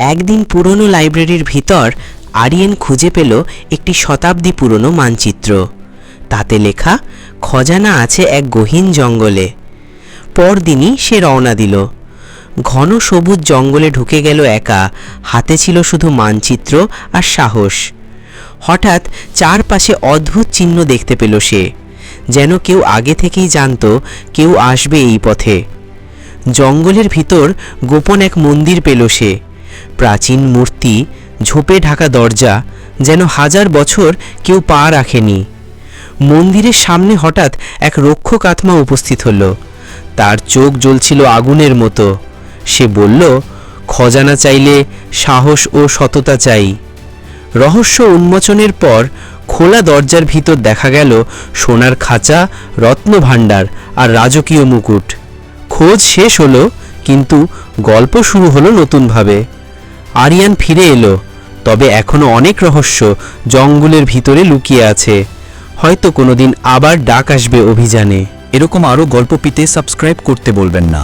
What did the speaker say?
একদিন পুরনো লাইব্রেরির ভিতর আরিয়েন খুঁজে পেল একটি শতাব্দী পুরনো মানচিত্র। তাতে লেখা, খজানা আছে এক গহীন জঙ্গলে। পরদিনই সে রওনা দিল। ঘন সবুজ জঙ্গলে ঢুকে গেল একা, হাতে ছিল শুধু মানচিত্র আর সাহস। হঠাৎ চারপাশে অদ্ভুত চিহ্ন দেখতে পেল সে, যেন কেউ আগে থেকেই জানতো কেউ আসবে এই পথে। জঙ্গলের ভিতর গোপন এক মন্দির পেল সে। প্রাচীন মূর্তি, ঝোপে ঢাকা দরজা, যেন হাজার বছর কেউ পা রাখেনি। মন্দিরের সামনে হঠাৎ এক রক্ষক আত্মা উপস্থিত হলো। তার চোখ জ্বলছিল আগুনের মতো। সে বলল, খজানা চাইলে সাহস ও সততা চাই। রহস্য উন্মোচনের পর খোলা দরজার ভিতর দেখা গেল সোনার খাঁচা রত্নভাণ্ডার আর রাজকীয় মুকুট। খোঁজ শেষ হলো, কিন্তু গল্প শুরু হলো নতুনভাবে। আরিয়ান ফিরে এলো, তবে এখনও অনেক রহস্য জঙ্গলের ভিতরে লুকিয়ে আছে। হয়তো কোনোদিন আবার ডাক আসবে অভিযানে। এরকম আরও গল্প পেতে সাবস্ক্রাইব করতে বলবেন না।